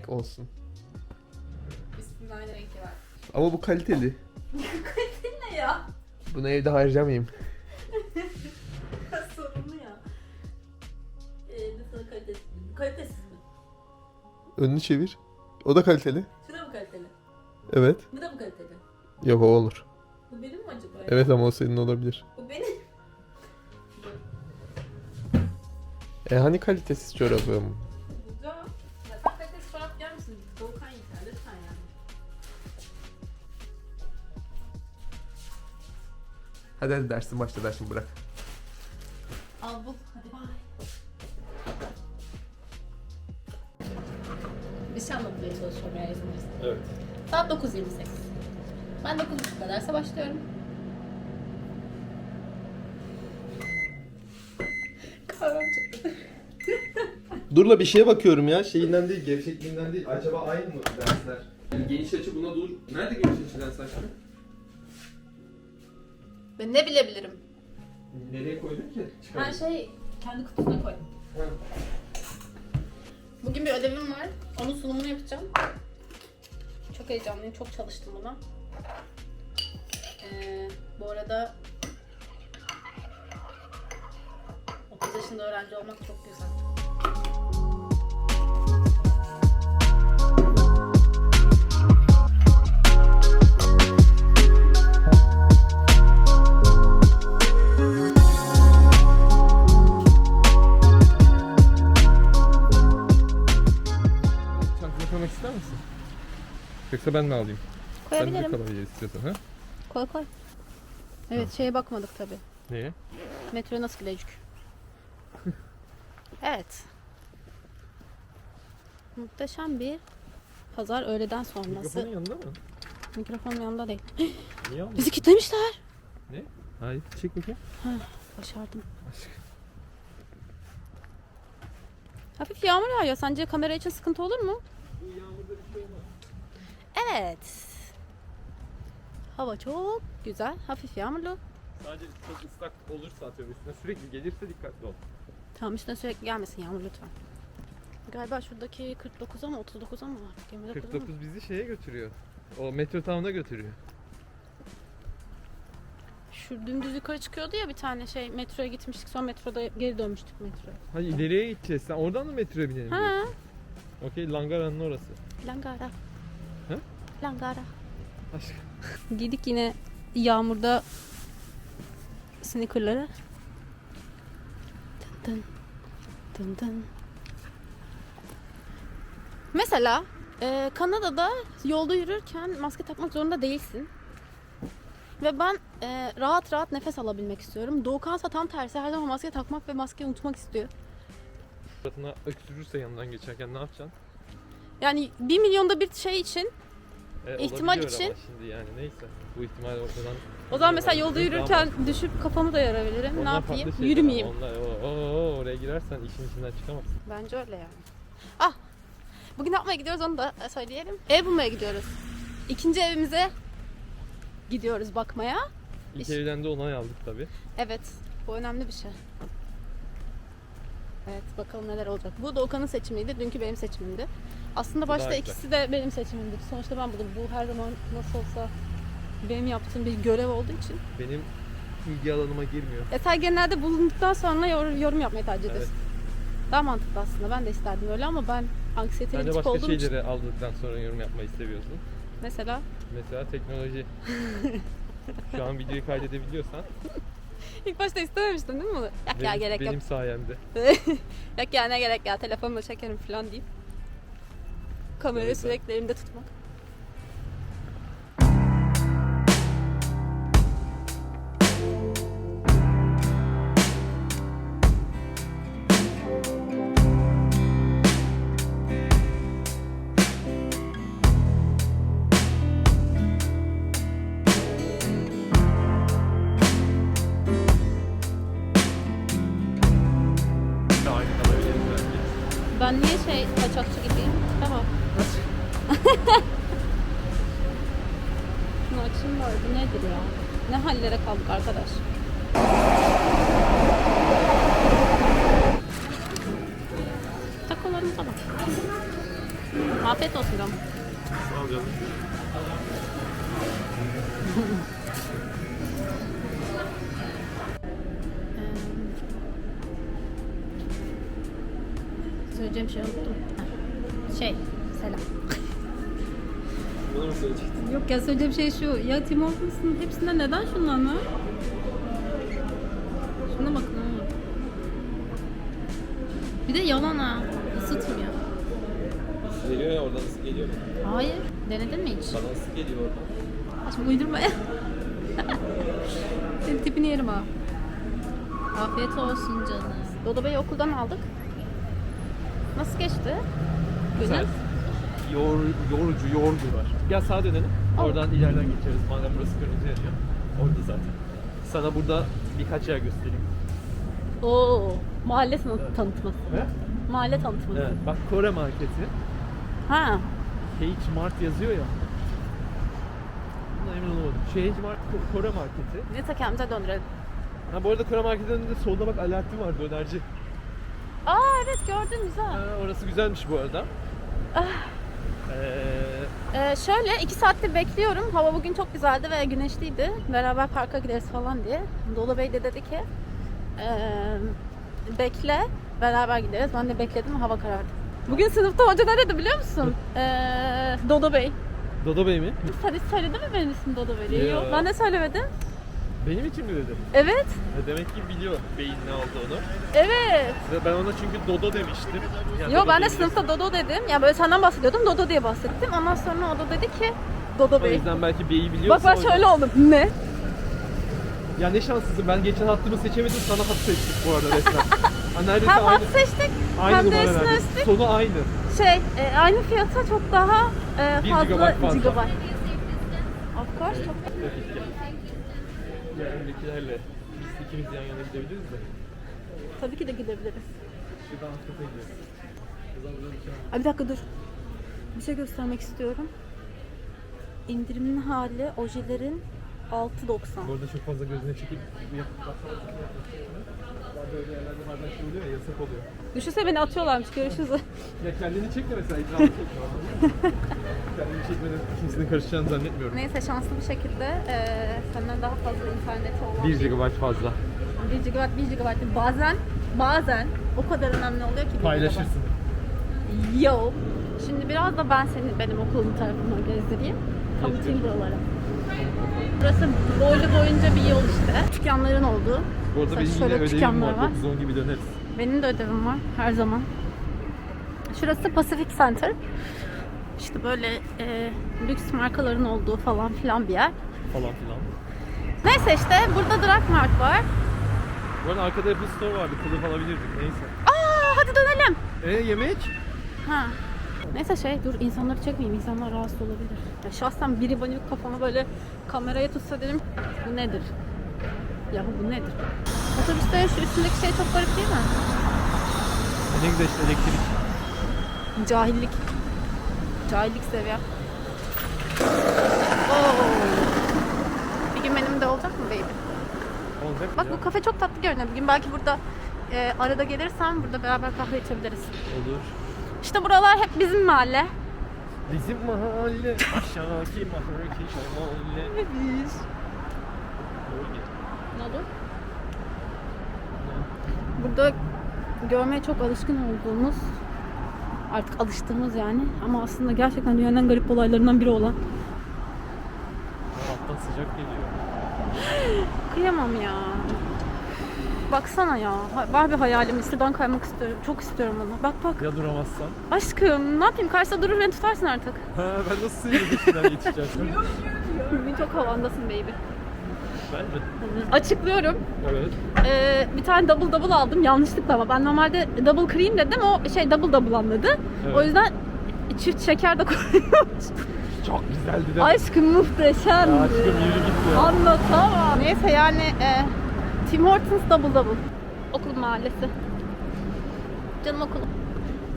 renk olsun. Üstünde aynı renkli var. Ama bu kaliteli. ne ya? Bunu evde harcamayayım. Sorunlu ya. Ee, nasıl kalitesiz? Kalitesiz mi? Önünü çevir. O da kaliteli. Şu da mı kaliteli? Evet. Bu da mı kaliteli? Yok o olur. Bu benim mi acaba? ya? Evet ama o senin olabilir. Bu benim. E hani kalitesiz çorabım? Hadi hadi dersin başla dersin bırak. Al bul. Hadi. Bir şey anlatmaya çalışıyorum eğer izin verirsen. Evet. Saat 9.28. Ben 9.30'da derse başlıyorum. Kahvem çıktı. Durla bir şeye bakıyorum ya. Şeyinden değil, gevşekliğinden değil. Acaba aynı mı dersler? Yani geniş açı buna dur. Nerede geniş açı lens aşkım? Ben ne bilebilirim? Nereye koydun ki? Çıkar. Her şey kendi kutusuna koy. Ha. Bugün bir ödevim var. Onun sunumunu yapacağım. Çok heyecanlıyım. Çok çalıştım buna. Ee, bu arada 30 yaşında öğrenci olmak çok güzel. Yoksa ben mi alayım? Sen de Koyabilirim. istiyorsan ha? Koy koy. Evet şeye bakmadık tabi. Neye? Metroya nasıl gidecek? evet. Muhteşem bir pazar öğleden sonrası. Mikrofonun yanında mı? Mikrofonum yanımda değil. Niye almadın? Bizi kilitlemişler. Ne? Hayır, çek bakayım. Başardım. Aşk. Hafif yağmur yağıyor. Sence kamera için sıkıntı olur mu? Bu yağmurda. Evet. Hava çok güzel. Hafif yağmurlu. Sadece çok ıslak olursa atıyorum üstüne sürekli gelirse dikkatli ol. Tamam üstüne sürekli gelmesin yağmur lütfen. Galiba şuradaki 49'a mı 39'a mı var? 29'a mı? 49 bizi şeye götürüyor. O metro town'a götürüyor. Şu dümdüz yukarı çıkıyordu ya bir tane şey metroya gitmiştik sonra metroda geri dönmüştük metroya. Hani ileriye gideceğiz. Sen oradan mı metroya binelim? Ha? Okey Langara'nın orası. Langara. He? Langara. Aşk. Giydik yine yağmurda sneakerları. Dın dın. Dın dın. Mesela e, Kanada'da yolda yürürken maske takmak zorunda değilsin. Ve ben e, rahat rahat nefes alabilmek istiyorum. Doğukansa tam tersi her zaman maske takmak ve maskeyi unutmak istiyor. Suratına öksürürse yanından geçerken ne yapacaksın? Yani bir milyonda bir şey için E, İhtimal olabiliyor için- Ama şimdi yani neyse. Bu ihtimal ortadan... o zaman mesela yolda yürürken düşüp kafamı da yarabilirim. Ne onlar yapayım? farklı şeyler Yürümeyeyim. Onlar, o, o, o, oraya girersen işin içinden çıkamazsın. Bence öyle yani. Ah! Bugün ne yapmaya gidiyoruz onu da söyleyelim. Ev bulmaya gidiyoruz. İkinci evimize gidiyoruz bakmaya. İlk İş- evden de onay aldık tabi. Evet, bu önemli bir şey. Evet, bakalım neler olacak. Bu Doğukan'ın seçimiydi, dünkü benim seçimimdi. Aslında başta ikisi de benim seçimimdi. Sonuçta ben buldum. Bu her zaman nasıl olsa benim yaptığım bir görev olduğu için. Benim ilgi alanıma girmiyor. E sen genelde bulunduktan sonra yor- yorum yapmayı tercih ediyorsun. Daha mantıklı aslında. Ben de isterdim öyle ama ben anksiyeteli Sen de tip başka olduğum için. şeyleri aldıktan sonra yorum yapmayı seviyorsun. Mesela Mesela teknoloji. Şu an videoyu kaydedebiliyorsan ilk başta istememiştin değil mi bunu? Yok ya benim, gerek benim yok. sayemde. Yok ya ne gerek ya telefonla çekerim falan deyip. Kamerayı sürekli elimde tutmak. Ben niye şey kaçakçı gibiyim? Tamam. Açayım var. Bu nedir ya? Ne hallere kaldık arkadaş? Takolarımıza bak. Afiyet olsun canım. Sağ ol canım. Söyleyeceğim şey unuttum. Şey, söyleyecektin? Yok ya söyleyeceğim şey şu. Ya Tim Hortons'ın hepsinde neden şundan var? Şuna bakın ha. Bir de yalan ha. Isıtmıyor. Geliyor ya oradan ısı geliyor. Hayır. Denedin mi hiç? Bana ısı geliyor oradan. Şimdi uydurma ya. Senin tipini yerim ha. Afiyet olsun canım. Dodo Bey'i okuldan aldık. Nasıl geçti? Güzel. Yor, yorucu, yorgu var. Gel sağa dönelim. Oradan ileriden geçeriz. Madem burası kırmızı yanıyor. Orada zaten. Sana burada birkaç yer göstereyim. Oo, mahalle tanı- tanıtması. Ne? Mahalle tanıtması. Evet. Bak Kore marketi. Ha, H Mart yazıyor ya. Buna emin olamadım. H Mart Ko- Kore marketi. neyse kendimize döndürelim. Ha bu arada Kore marketinin önünde solda bak alerti var dönerci. Aa evet gördüm güzel. Ha, orası güzelmiş bu arada. Ee, şöyle iki saattir bekliyorum. Hava bugün çok güzeldi ve güneşliydi. Beraber parka gideriz falan diye. Dolu Bey de dedi ki "Ee, bekle beraber gideriz. Ben de bekledim hava karardı. Bugün sınıfta hoca ne dedi biliyor musun? Ee, Dodo Bey. Dodo Bey mi? Sen hiç söyledi mi benim ismim Dodo Bey. Yok. Ben de söylemedim. Benim için mi dedi? Evet. E demek ki biliyor beyin ne olduğunu. Evet. Ve ben ona çünkü Dodo demiştim. Yani Yo Dodo ben de diyebilirsin. sınıfta Dodo dedim. Ya böyle senden bahsediyordum. Dodo diye bahsettim. Ondan sonra o da dedi ki Dodo O Bey. yüzden belki B'yi Bak biliyorsa ben o şöyle oldum. Ne? Ya ne şanssızım ben geçen hattımı seçemedim sana hat seçtik bu arada resmen. ha, neredeyse Hem aynı, hat seçtik aynı hem de numara üstüne verdik. üstlük Sonu aynı. şey e, aynı fiyata çok daha e, Bir fazla gigabyte fazla. gigabyte. Of course çok Yanındakilerle biz ikimiz yan yana gidebiliriz de. tabii ki de gidebiliriz. Şuradan. Kızlar şey var. Ay bir dakika dur. Bir şey göstermek istiyorum. İndirimli hali ojelerin 6.90. Bu arada çok fazla gözüne çekip yapıp baksana. Ben böyle yerlerde bazen şey oluyor ya yasak oluyor. Düşünsene beni atıyorlarmış. Görüşürüz. Ya kendini çekme mesela çekme. kendini çekmeden kimsenin karışacağını zannetmiyorum. Neyse şanslı bir şekilde e, senden daha fazla interneti olan 1 GB fazla. 1 GB 1 GB bazen bazen o kadar önemli oluyor ki 1 GB. Paylaşırsın. Yo. Şimdi biraz da ben seni benim okulumun tarafından gezdireyim. Tanıtayım buraları. Burası boylu boyunca bir yol işte. Dükkanların olduğu. Bu arada Mesela benim yine şöyle ödevim dükkanlar var. var. 9-10 gibi döneriz. Benim de ödevim var her zaman. Şurası Pacific Center. İşte böyle e, lüks markaların olduğu falan filan bir yer. Falan filan. Neyse işte burada Drugmart var. Bu arada arkada Apple Store vardı. Kılıf alabilirdik. Neyse. Aa hadi dönelim. E yemek? Ha. Neyse şey dur insanları çekmeyeyim insanlar rahatsız olabilir. Ya şahsen biri bana kafama böyle kameraya tutsa dedim bu nedir? Ya bu nedir? Otobüste şu üstündeki şey çok garip değil mi? Ne güzel işte elektrik. Cahillik. Cahillik seviye. Oo. Bir gün benim de olacak mı baby? Olacak Bak ya. bu kafe çok tatlı görünüyor. Bugün belki burada e, arada gelirsem burada beraber kahve içebiliriz. Olur. İşte buralar hep bizim mahalle. Bizim mahalle aşağıki mahalle mahalle. Biz. Ne oldu? Burada görmeye çok alışkın olduğumuz artık alıştığımız yani ama aslında gerçekten dünyanın en garip olaylarından biri olan Alttan sıcak geliyor. Kıyamam ya. Baksana ya. Ha- Var bir hayalim. İstiden kaymak istiyorum. Çok istiyorum onu. Bak bak. Ya duramazsan? Aşkım ne yapayım? Karşıda durur beni tutarsın artık. Ha ben nasıl peşinden yetişeceğim? Bugün çok havandasın baby. ben mi? Açıklıyorum. Evet. Ee, bir tane double double aldım. Yanlışlıkla ama ben normalde double cream dedim. O şey double double anladı. Evet. O yüzden çift şeker de koyuyormuş. Çok güzeldi de. Aşkım muhteşemdi. Ya aşkım yürü git ya. Anlatamam. Neyse yani e, Tim Hortons double double. Okul mahallesi. Canım okulum.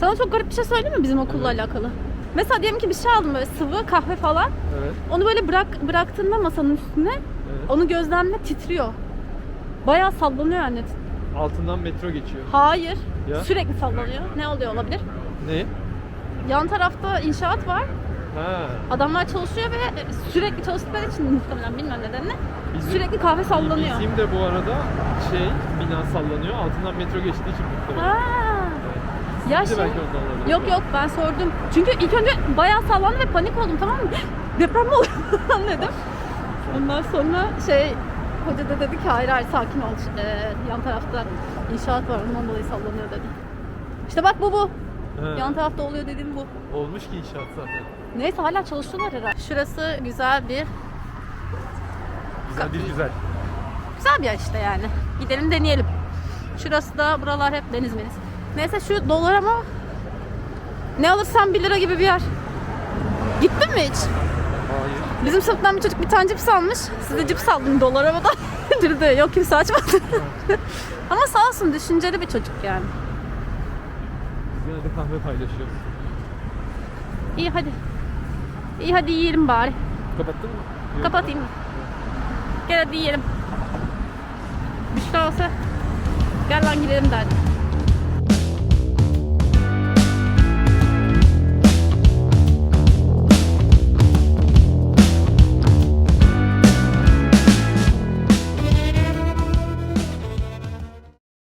Sana çok garip bir şey söyleyeyim mi bizim okulla Evet. alakalı? Mesela diyelim ki bir şey aldım böyle sıvı kahve falan. Evet. Onu böyle bırak bıraktığında masanın üstüne Evet. onu gözlemle titriyor. Bayağı sallanıyor yani. Altından metro geçiyor. Hayır. Ya. Sürekli sallanıyor. Ne oluyor olabilir? Ne? yan tarafta inşaat var. Ha. Adamlar çalışıyor ve sürekli çalıştıkları için muhtemelen bilmem nedenle Bizim- sürekli kahve sallanıyor. Bizim de bu arada şey bina sallanıyor. Altından metro geçtiği için muhtemelen. Ha. Ya Bir de şey, yok yok ben sordum. Çünkü ilk önce bayağı sallandı ve panik oldum tamam mı? Deprem mi oluyor dedim. Ondan sonra şey hoca da dedi ki hayır hayır sakin ol. Ee, yan tarafta inşaat var ondan dolayı sallanıyor dedi. İşte bak bu bu. Ha. Yan tarafta oluyor dediğim bu. Olmuş ki inşaat zaten. Neyse hala çalışıyorlar herhalde. Şurası güzel bir Güzel değil güzel. Güzel bir yer işte yani. Gidelim deneyelim. Şurası da buralar hep deniz meniz. Neyse şu dolar ama ne alırsam 1 lira gibi bir yer. Gittin mi hiç? Hayır. Bizim sınıftan bir çocuk bir tane cips almış. Size cips aldım dolar ama da dedi. Yok kimse açmadı. ama sağ olsun düşünceli bir çocuk yani. Biz genelde kahve paylaşıyoruz. İyi hadi. İyi hadi yiyelim bari. Kapattın mı? Yok. Kapatayım mı? Gel hadi yiyelim. Büşra olsa gel lan gidelim derdi.